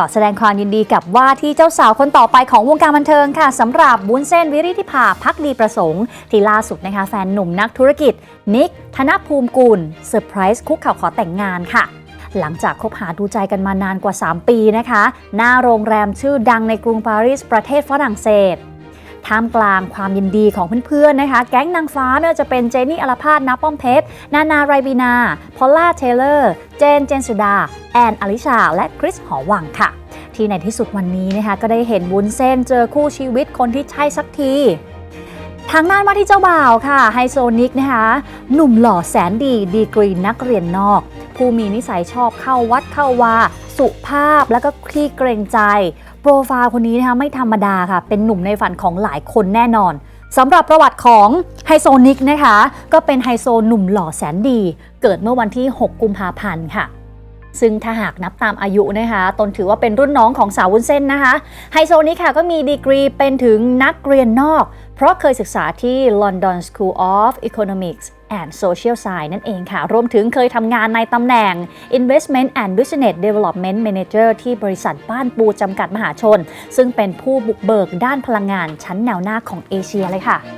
ขอแสดงความยินดีกับว่าที่เจ้าสาวคนต่อไปของวงการบันเทิงค่ะสำหรับบุญเส้นวิริธิภาพักดีประสงค์ ที่ล่าสุดนะคะแฟนหนุ่มนักธุรกิจ นิก ธนภูมิกุลเซอร์ไพรส์คุกเข่าขอแต่งงานค่ะ หลังจากคบหาดูใจกันมานานกว่า 3 ปีนะคะ หน้าโรงแรมชื่อดังในกรุงปารีสประเทศฝรั่งเศส ท่ามกลางความยินดีของเพื่อนๆนะคะ แก๊งนางฟ้าไม่ว่าจะเป็นเจนนี่อลพาดนับป้อมเพชร นานาไรบีนา พอลล่าเทเลอร์ เจน เจนสุดา แอน อลิชา และคริส หอวังค่ะ ที่ในที่สุดวันนี้นะคะ ก็ได้เห็นวุ้นเส้นเจอคู่ชีวิตคนที่ใช่สักทีทางด้านว่าที่เจ้าบ่าวค่ะไฮโซนิกนะคะ หนุ่มหล่อแสนดีดีกรีนักเรียนนอก ผู้มีนิสัยชอบเข้าวัดเข้าวา สุภาพแล้วก็คลี่เกรงใจ โปรไฟล์คนนี้นะคะไม่ธรรมดาค่ะ เป็นหนุ่มในฝันของหลายคนแน่นอนสำหรับประวัติของไฮโซนิกนะคะ ก็เป็นไฮโซหนุ่มหล่อแสนดี เกิดเมื่อวันที่ 6 กุมภาพันธ์ค่ะซึ่งถ้าหากนับตามอายุนะคะ ตนถือว่าเป็นรุ่นน้องของสาววุ้นเส้นนะคะ ไฮโซนี้ค่ะก็มีดีกรีเป็นถึงนักเรียนนอก เพราะเคยศึกษาที่ London School of Economics and Social Science นั่นเองค่ะ รวมถึงเคยทำงานในตำแหน่ง Investment and Business Development Manager ที่บริษัทบ้านปูจำกัดมหาชน ซึ่งเป็นผู้บุกเบิกด้านพลังงานชั้นแนวหน้าของเอเชียเลยค่ะ